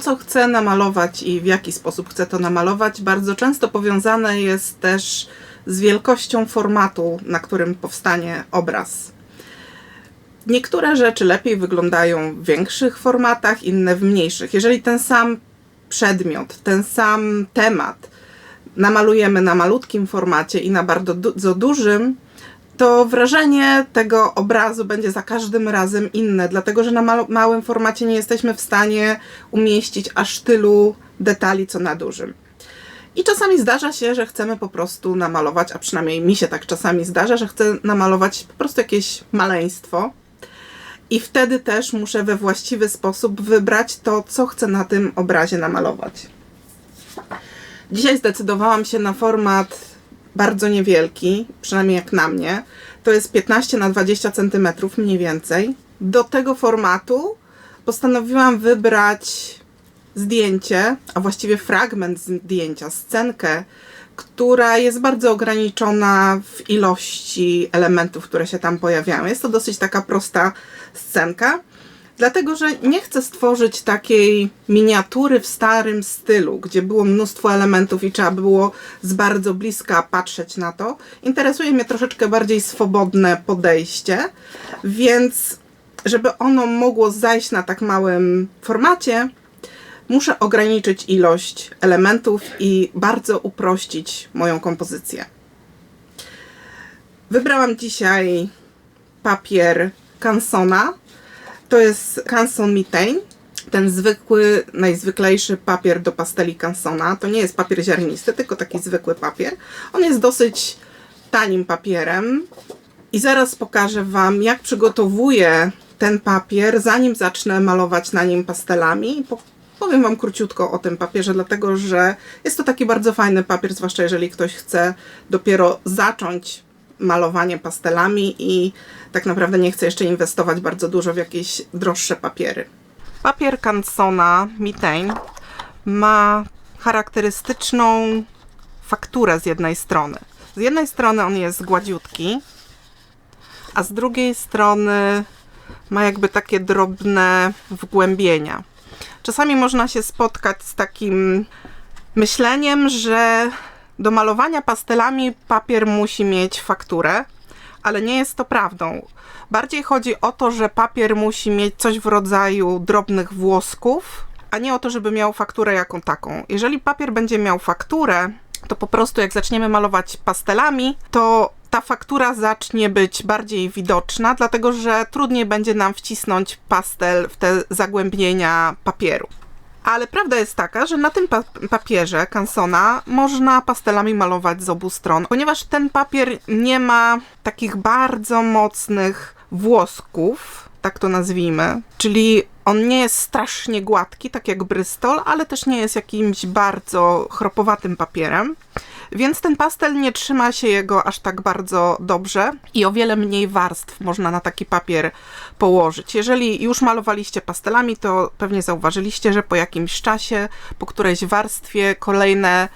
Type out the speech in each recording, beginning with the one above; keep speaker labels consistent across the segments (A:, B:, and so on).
A: Co chcę namalować i w jaki sposób chcę to namalować, bardzo często powiązane jest też z wielkością formatu, na którym powstanie obraz. Niektóre rzeczy lepiej wyglądają w większych formatach, inne w mniejszych. Jeżeli ten sam przedmiot, ten sam temat namalujemy na malutkim formacie i na bardzo du- dużym, to wrażenie tego obrazu będzie za każdym razem inne, dlatego że na ma- małym formacie nie jesteśmy w stanie umieścić aż tylu detali, co na dużym. I czasami zdarza się, że chcemy po prostu namalować, a przynajmniej mi się tak czasami zdarza, że chcę namalować po prostu jakieś maleństwo. I wtedy też muszę we właściwy sposób wybrać to, co chcę na tym obrazie namalować. Dzisiaj zdecydowałam się na format bardzo niewielki, przynajmniej jak na mnie. To jest 15 na 20 cm mniej więcej. Do tego formatu postanowiłam wybrać zdjęcie, a właściwie fragment zdjęcia, scenkę, która jest bardzo ograniczona w ilości elementów, które się tam pojawiają. Jest to dosyć taka prosta scenka, dlatego że nie chcę stworzyć takiej miniatury w starym stylu, gdzie było mnóstwo elementów i trzeba było z bardzo bliska patrzeć na to. Interesuje mnie troszeczkę bardziej swobodne podejście, więc żeby ono mogło zajść na tak małym formacie, muszę ograniczyć ilość elementów i bardzo uprościć moją kompozycję. Wybrałam dzisiaj papier Cansona. To jest Canson Mitaine. Ten zwykły, najzwyklejszy papier do pasteli Cansona. To nie jest papier ziarnisty, tylko taki zwykły papier. On jest dosyć tanim papierem. I zaraz pokażę Wam, jak przygotowuję ten papier, zanim zacznę malować na nim pastelami. Powiem Wam króciutko o tym papierze, dlatego że jest to taki bardzo fajny papier, zwłaszcza jeżeli ktoś chce dopiero zacząć malowanie pastelami i tak naprawdę nie chce jeszcze inwestować bardzo dużo w jakieś droższe papiery. Papier Cansona Mitaine ma charakterystyczną fakturę z jednej strony. Z jednej strony on jest gładziutki, a z drugiej strony ma jakby takie drobne wgłębienia. Czasami można się spotkać z takim myśleniem, że do malowania pastelami papier musi mieć fakturę, ale nie jest to prawdą. Bardziej chodzi o to, że papier musi mieć coś w rodzaju drobnych włosków, a nie o to, żeby miał fakturę jaką taką. Jeżeli papier będzie miał fakturę, to po prostu jak zaczniemy malować pastelami, to ta faktura zacznie być bardziej widoczna, dlatego że trudniej będzie nam wcisnąć pastel w te zagłębienia papieru. Ale prawda jest taka, że na tym pa papierze Cansona można pastelami malować z obu stron, ponieważ ten papier nie ma takich bardzo mocnych włosków, tak to nazwijmy, czyli on nie jest strasznie gładki, tak jak Bristol, ale też nie jest jakimś bardzo chropowatym papierem. Więc ten pastel nie trzyma się jego aż tak bardzo dobrze i o wiele mniej warstw można na taki papier położyć. Jeżeli już malowaliście pastelami, to pewnie zauważyliście, że po jakimś czasie, po którejś warstwie, kolejne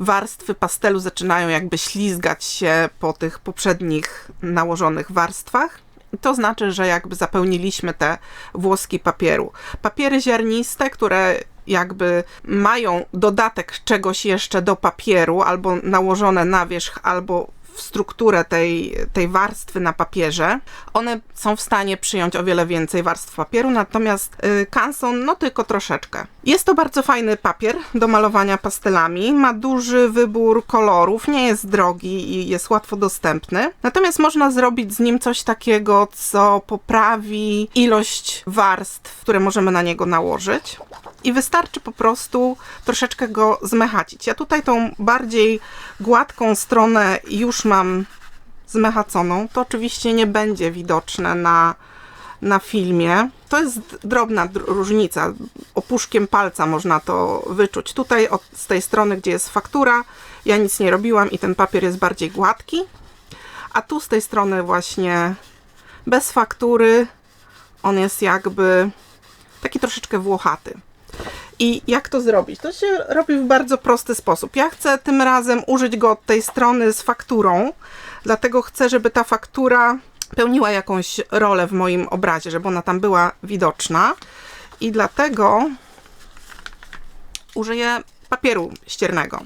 A: warstwy pastelu zaczynają jakby ślizgać się po tych poprzednich nałożonych warstwach. To znaczy, że jakby zapełniliśmy te włoski papieru. Papiery ziarniste, które jakby mają dodatek czegoś jeszcze do papieru, albo nałożone na wierzch, albo w strukturę tej, tej warstwy na papierze, one są w stanie przyjąć o wiele więcej warstw papieru, natomiast y, Canson no tylko troszeczkę. Jest to bardzo fajny papier do malowania pastelami, ma duży wybór kolorów, nie jest drogi i jest łatwo dostępny, natomiast można zrobić z nim coś takiego, co poprawi ilość warstw, które możemy na niego nałożyć i wystarczy po prostu troszeczkę go zmechacić. Ja tutaj tą bardziej gładką stronę już mam zmechaconą. To oczywiście nie będzie widoczne na, na filmie. To jest drobna różnica. Opuszkiem palca można to wyczuć. Tutaj od, z tej strony, gdzie jest faktura, ja nic nie robiłam i ten papier jest bardziej gładki. A tu z tej strony właśnie bez faktury on jest jakby taki troszeczkę włochaty. I jak to zrobić? To się robi w bardzo prosty sposób. Ja chcę tym razem użyć go od tej strony z fakturą, dlatego chcę, żeby ta faktura pełniła jakąś rolę w moim obrazie, żeby ona tam była widoczna. I dlatego użyję papieru ściernego.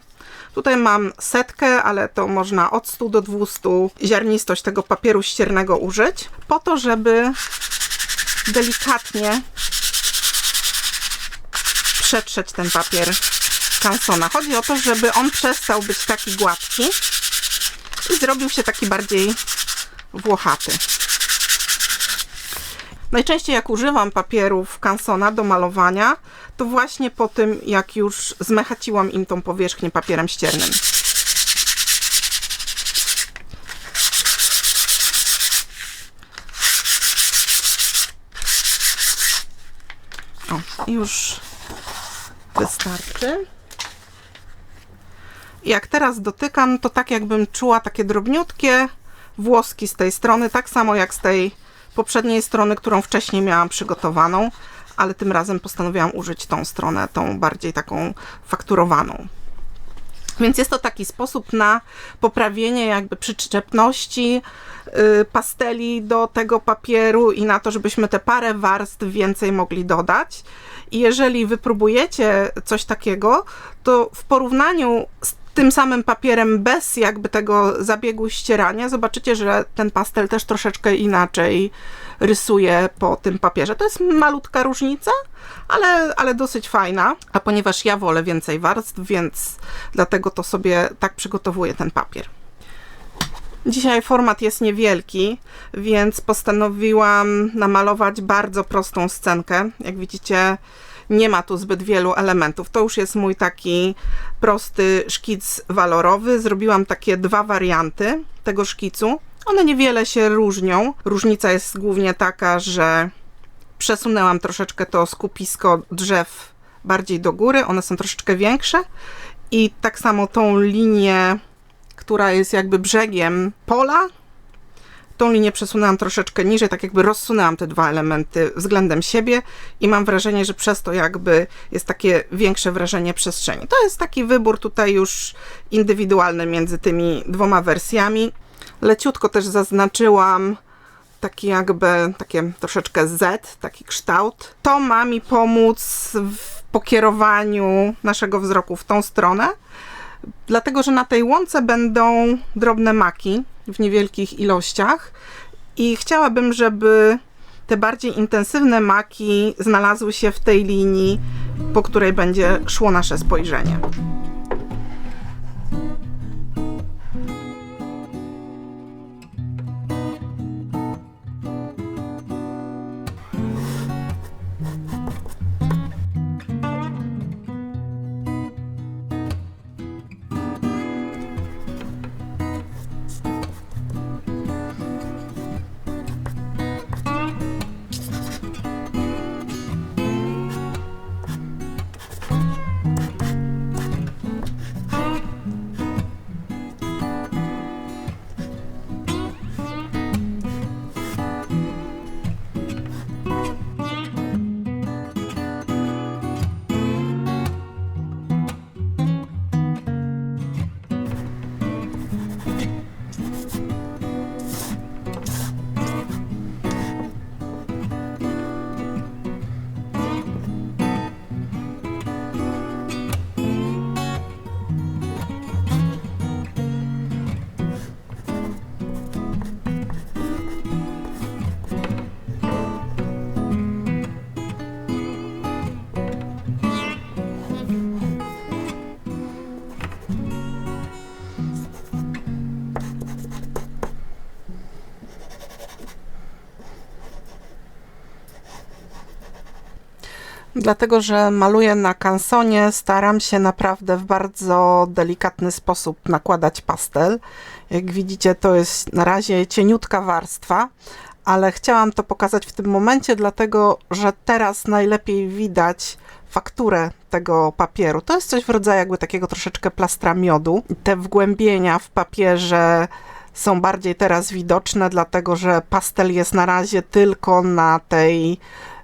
A: Tutaj mam setkę, ale to można od 100 do 200 ziarnistość tego papieru ściernego użyć, po to, żeby delikatnie przetrzeć ten papier Cansona. Chodzi o to, żeby on przestał być taki gładki i zrobił się taki bardziej włochaty. Najczęściej jak używam papierów Cansona do malowania, to właśnie po tym, jak już zmechaciłam im tą powierzchnię papierem ściernym. O, już wystarczy. Jak teraz dotykam, to tak jakbym czuła takie drobniutkie włoski z tej strony, tak samo jak z tej poprzedniej strony, którą wcześniej miałam przygotowaną, ale tym razem postanowiłam użyć tą stronę, tą bardziej taką fakturowaną. Więc jest to taki sposób na poprawienie jakby przyczepności yy, pasteli do tego papieru i na to, żebyśmy te parę warstw więcej mogli dodać. I jeżeli wypróbujecie coś takiego, to w porównaniu z tym samym papierem bez jakby tego zabiegu ścierania, zobaczycie, że ten pastel też troszeczkę inaczej rysuje po tym papierze. To jest malutka różnica, ale, ale dosyć fajna, a ponieważ ja wolę więcej warstw, więc dlatego to sobie tak przygotowuję ten papier. Dzisiaj format jest niewielki, więc postanowiłam namalować bardzo prostą scenkę. Jak widzicie, nie ma tu zbyt wielu elementów. To już jest mój taki prosty szkic walorowy. Zrobiłam takie dwa warianty tego szkicu. One niewiele się różnią. Różnica jest głównie taka, że przesunęłam troszeczkę to skupisko drzew bardziej do góry. One są troszeczkę większe. I tak samo tą linię, która jest jakby brzegiem pola, tą linię przesunęłam troszeczkę niżej, tak jakby rozsunęłam te dwa elementy względem siebie i mam wrażenie, że przez to jakby jest takie większe wrażenie przestrzeni. To jest taki wybór tutaj już indywidualny między tymi dwoma wersjami. Leciutko też zaznaczyłam taki jakby, takie troszeczkę Z, taki kształt. To ma mi pomóc w pokierowaniu naszego wzroku w tą stronę, dlatego że na tej łące będą drobne maki w niewielkich ilościach i chciałabym, żeby te bardziej intensywne maki znalazły się w tej linii, po której będzie szło nasze spojrzenie. Dlatego, że maluję na kansonie, staram się naprawdę w bardzo delikatny sposób nakładać pastel. Jak widzicie, to jest na razie cieniutka warstwa, ale chciałam to pokazać w tym momencie, dlatego że teraz najlepiej widać fakturę tego papieru. To jest coś w rodzaju jakby takiego troszeczkę plastra miodu. Te wgłębienia w papierze są bardziej teraz widoczne, dlatego że pastel jest na razie tylko na tej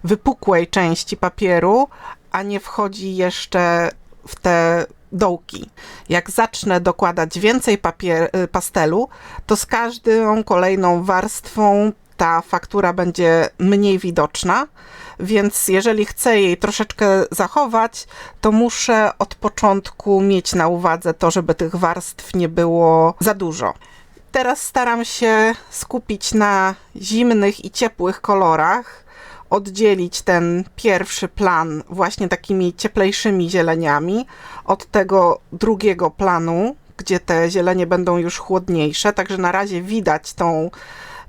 A: wypukłej części papieru, a nie wchodzi jeszcze w te dołki. Jak zacznę dokładać więcej papier, y, pastelu, to z każdą kolejną warstwą ta faktura będzie mniej widoczna, więc jeżeli chcę jej troszeczkę zachować, to muszę od początku mieć na uwadze to, żeby tych warstw nie było za dużo. Teraz staram się skupić na zimnych i ciepłych kolorach, oddzielić ten pierwszy plan właśnie takimi cieplejszymi zieleniami od tego drugiego planu, gdzie te zielenie będą już chłodniejsze, także na razie widać tą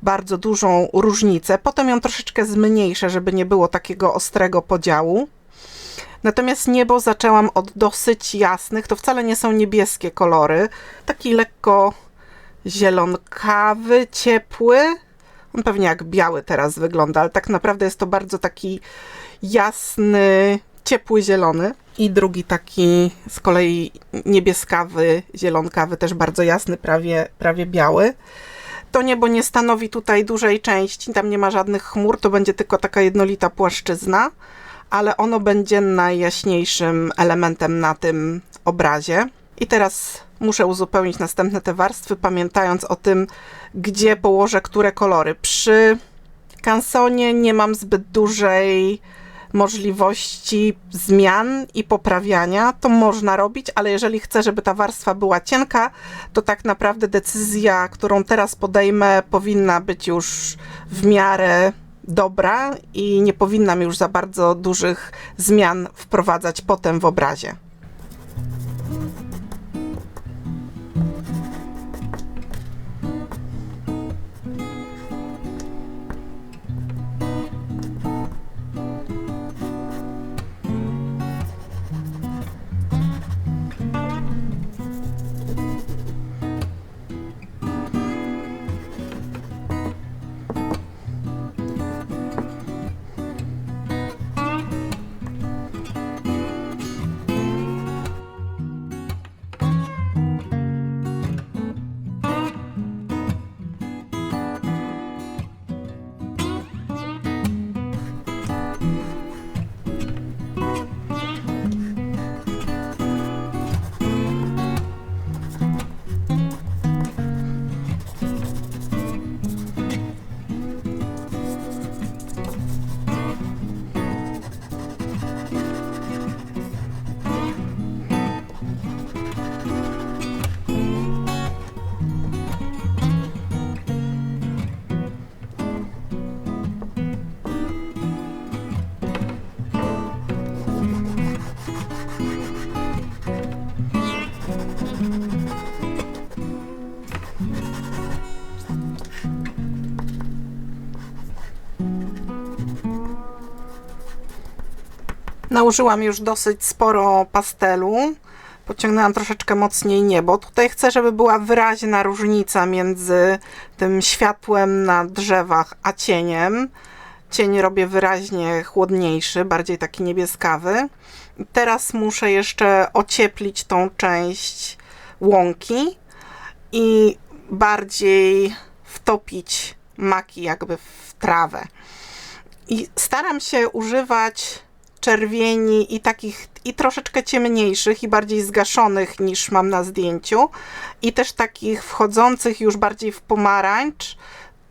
A: bardzo dużą różnicę. Potem ją troszeczkę zmniejszę, żeby nie było takiego ostrego podziału. Natomiast niebo zaczęłam od dosyć jasnych, to wcale nie są niebieskie kolory, taki lekko zielonkawy, ciepły. On pewnie jak biały teraz wygląda, ale tak naprawdę jest to bardzo taki jasny, ciepły zielony. I drugi taki z kolei niebieskawy, zielonkawy, też bardzo jasny, prawie, prawie biały. To niebo nie stanowi tutaj dużej części, tam nie ma żadnych chmur, to będzie tylko taka jednolita płaszczyzna, ale ono będzie najjaśniejszym elementem na tym obrazie. I teraz muszę uzupełnić następne te warstwy, pamiętając o tym, gdzie położę które kolory. Przy kansonie nie mam zbyt dużej możliwości zmian i poprawiania, to można robić, ale jeżeli chcę, żeby ta warstwa była cienka, to tak naprawdę decyzja, którą teraz podejmę, powinna być już w miarę dobra i nie powinnam już za bardzo dużych zmian wprowadzać potem w obrazie. Nałożyłam już dosyć sporo pastelu. Pociągnęłam troszeczkę mocniej niebo. Tutaj chcę, żeby była wyraźna różnica między tym światłem na drzewach a cieniem. Cień robię wyraźnie chłodniejszy, bardziej taki niebieskawy. Teraz muszę jeszcze ocieplić tą część łąki i bardziej wtopić maki jakby w trawę. I staram się używać czerwieni i takich i troszeczkę ciemniejszych i bardziej zgaszonych niż mam na zdjęciu i też takich wchodzących już bardziej w pomarańcz,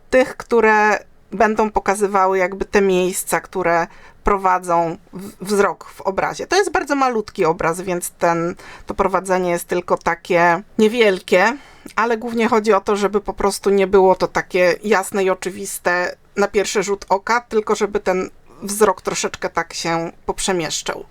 A: tych, które będą pokazywały jakby te miejsca, które prowadzą wzrok w obrazie. To jest bardzo malutki obraz, więc ten, to prowadzenie jest tylko takie niewielkie, ale głównie chodzi o to, żeby po prostu nie było to takie jasne i oczywiste na pierwszy rzut oka, tylko żeby ten wzrok troszeczkę tak się poprzemieszczał.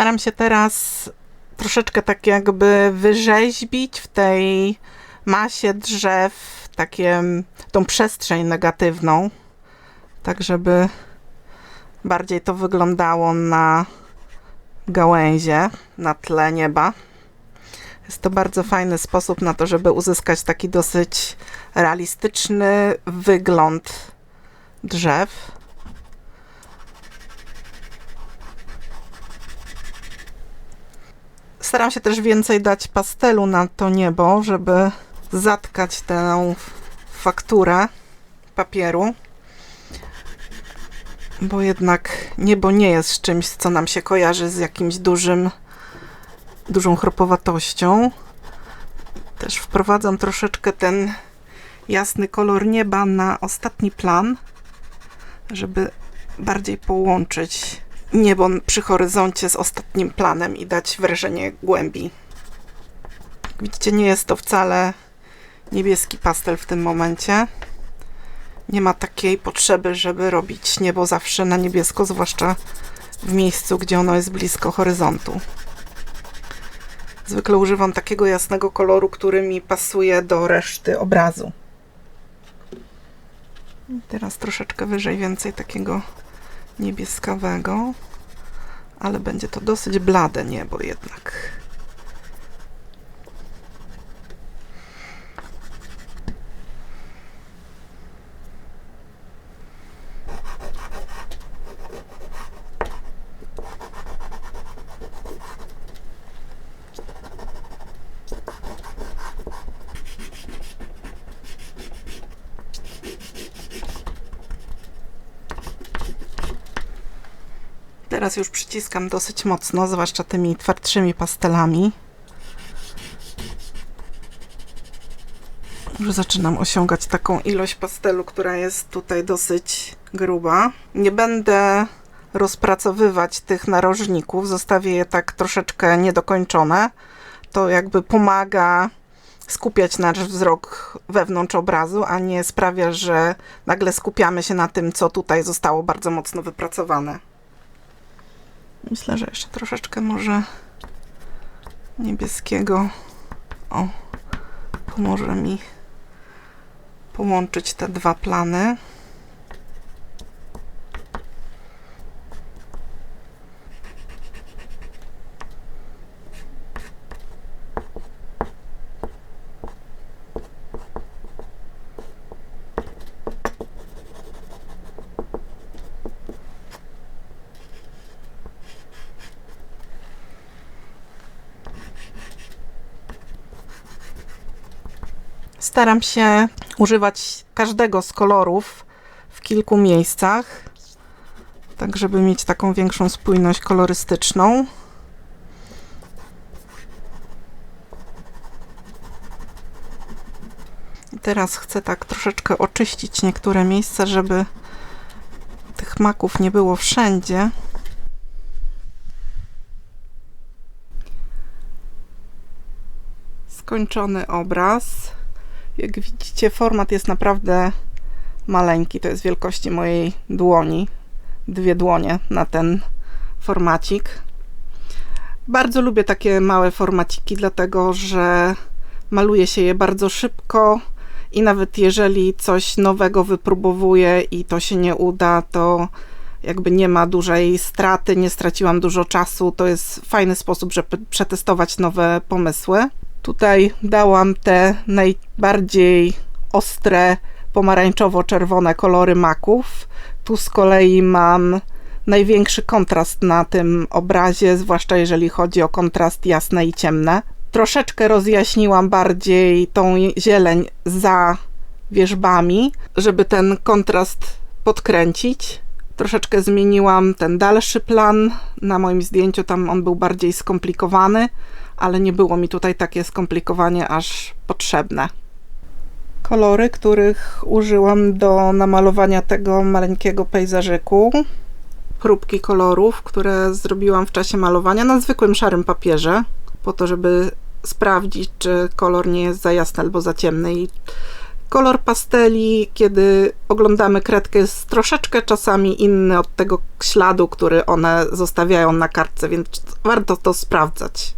A: Staram się teraz troszeczkę tak jakby wyrzeźbić w tej masie drzew takie tą przestrzeń negatywną, tak żeby bardziej to wyglądało na gałęzie, na tle nieba. Jest to bardzo fajny sposób na to, żeby uzyskać taki dosyć realistyczny wygląd drzew. Staram się też więcej dać pastelu na to niebo, żeby zatkać tę fakturę papieru, bo jednak niebo nie jest czymś, co nam się kojarzy z jakimś dużym, dużą chropowatością. Też wprowadzam troszeczkę ten jasny kolor nieba na ostatni plan, żeby bardziej połączyć niebo przy horyzoncie z ostatnim planem i dać wrażenie głębi. Widzicie, nie jest to wcale niebieski pastel w tym momencie. Nie ma takiej potrzeby, żeby robić niebo zawsze na niebiesko, zwłaszcza w miejscu, gdzie ono jest blisko horyzontu. Zwykle używam takiego jasnego koloru, który mi pasuje do reszty obrazu. Teraz troszeczkę wyżej więcej takiego niebieskawego, ale będzie to dosyć blade niebo jednak. Teraz już przyciskam dosyć mocno, zwłaszcza tymi twardszymi pastelami. Już zaczynam osiągać taką ilość pastelu, która jest tutaj dosyć gruba. Nie będę rozpracowywać tych narożników, zostawię je tak troszeczkę niedokończone. To jakby pomaga skupiać nasz wzrok wewnątrz obrazu, a nie sprawia, że nagle skupiamy się na tym, co tutaj zostało bardzo mocno wypracowane. Myślę, że jeszcze troszeczkę może niebieskiego o, pomoże mi połączyć te dwa plany. Staram się używać każdego z kolorów w kilku miejscach, tak żeby mieć taką większą spójność kolorystyczną. I teraz chcę tak troszeczkę oczyścić niektóre miejsca, żeby tych maków nie było wszędzie. Skończony obraz. Jak widzicie, format jest naprawdę maleńki. To jest wielkości mojej dłoni. Dwie dłonie na ten formacik. Bardzo lubię takie małe formaciki, dlatego że maluje się je bardzo szybko i nawet jeżeli coś nowego wypróbowuję i to się nie uda, to jakby nie ma dużej straty, nie straciłam dużo czasu. To jest fajny sposób, żeby przetestować nowe pomysły. Tutaj dałam te najbardziej ostre pomarańczowo-czerwone kolory maków. Tu z kolei mam największy kontrast na tym obrazie, zwłaszcza jeżeli chodzi o kontrast jasne i ciemne. Troszeczkę rozjaśniłam bardziej tą zieleń za wierzbami, żeby ten kontrast podkręcić. Troszeczkę zmieniłam ten dalszy plan. Na moim zdjęciu tam on był bardziej skomplikowany ale nie było mi tutaj takie skomplikowanie aż potrzebne. Kolory, których użyłam do namalowania tego maleńkiego pejzażyku. Próbki kolorów, które zrobiłam w czasie malowania na zwykłym szarym papierze, po to, żeby sprawdzić, czy kolor nie jest za jasny albo za ciemny. I Kolor pasteli, kiedy oglądamy kredkę, jest troszeczkę czasami inny od tego śladu, który one zostawiają na kartce, więc warto to sprawdzać.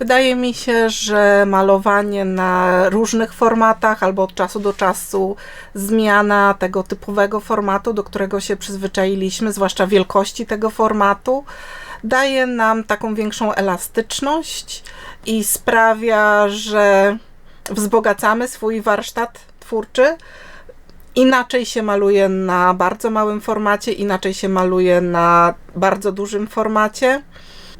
A: Wydaje mi się, że malowanie na różnych formatach albo od czasu do czasu zmiana tego typowego formatu, do którego się przyzwyczailiśmy, zwłaszcza wielkości tego formatu, daje nam taką większą elastyczność i sprawia, że wzbogacamy swój warsztat twórczy. Inaczej się maluje na bardzo małym formacie, inaczej się maluje na bardzo dużym formacie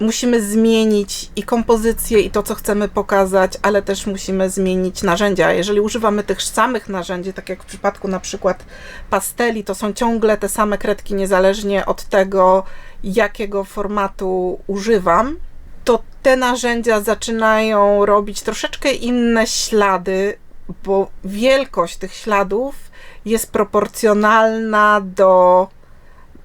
A: musimy zmienić i kompozycję, i to, co chcemy pokazać, ale też musimy zmienić narzędzia. Jeżeli używamy tych samych narzędzi, tak jak w przypadku na przykład pasteli, to są ciągle te same kredki, niezależnie od tego, jakiego formatu używam, to te narzędzia zaczynają robić troszeczkę inne ślady, bo wielkość tych śladów jest proporcjonalna do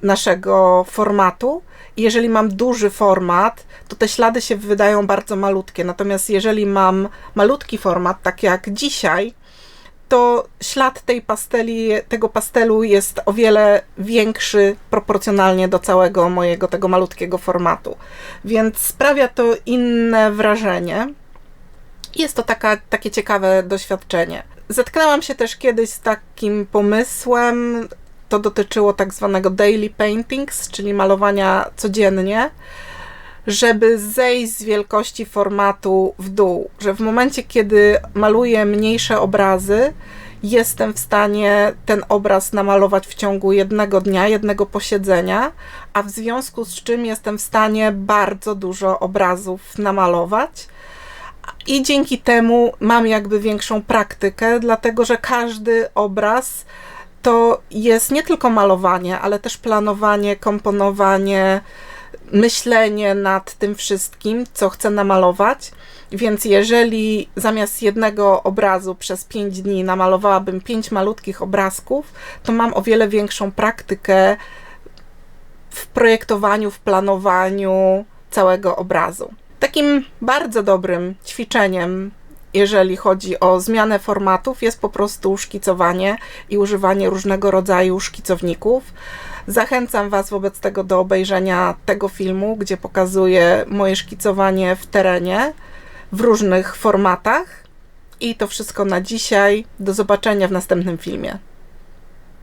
A: naszego formatu jeżeli mam duży format, to te ślady się wydają bardzo malutkie. Natomiast jeżeli mam malutki format, tak jak dzisiaj, to ślad tej pasteli, tego pastelu jest o wiele większy proporcjonalnie do całego mojego tego malutkiego formatu. Więc sprawia to inne wrażenie. Jest to taka, takie ciekawe doświadczenie. Zetknęłam się też kiedyś z takim pomysłem, to dotyczyło tak zwanego daily paintings, czyli malowania codziennie, żeby zejść z wielkości formatu w dół, że w momencie, kiedy maluję mniejsze obrazy, jestem w stanie ten obraz namalować w ciągu jednego dnia, jednego posiedzenia, a w związku z czym jestem w stanie bardzo dużo obrazów namalować. I dzięki temu mam jakby większą praktykę, dlatego że każdy obraz to jest nie tylko malowanie, ale też planowanie, komponowanie, myślenie nad tym wszystkim, co chcę namalować. Więc jeżeli zamiast jednego obrazu przez 5 dni namalowałabym 5 malutkich obrazków, to mam o wiele większą praktykę w projektowaniu, w planowaniu całego obrazu. Takim bardzo dobrym ćwiczeniem jeżeli chodzi o zmianę formatów, jest po prostu szkicowanie i używanie różnego rodzaju szkicowników. Zachęcam Was wobec tego do obejrzenia tego filmu, gdzie pokazuję moje szkicowanie w terenie w różnych formatach. I to wszystko na dzisiaj. Do zobaczenia w następnym filmie.